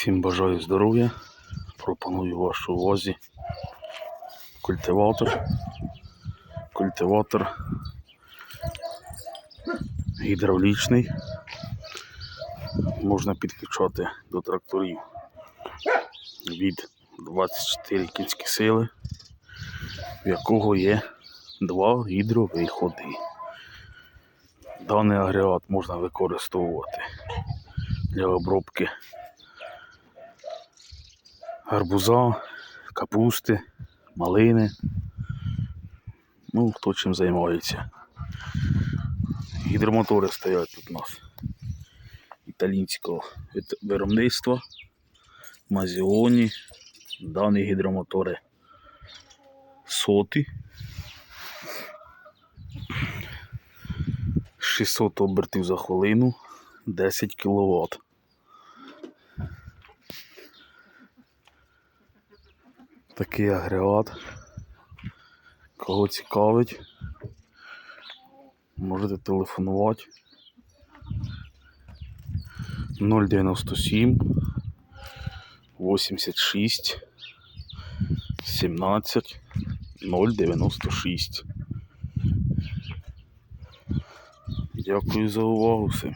Всім бажаю здоров'я. Пропоную вашу увазі культиватор. Культиватор гідравлічний. Можна підключати до тракторів від 24 кінські сили, в якого є два гідровиходи. Даний агрегат можна використовувати для обробки гарбуза, капусти, малини. Ну, хто чим займається. Гідромотори стоять тут у нас італійського виробництва. Мазіоні. Дані гідромотори соти. 600 обертів за хвилину, 10 кВт. Такий агрегат. Кого цікавить, можете телефонувати 097 86 17 096. Дякую за увагу всім.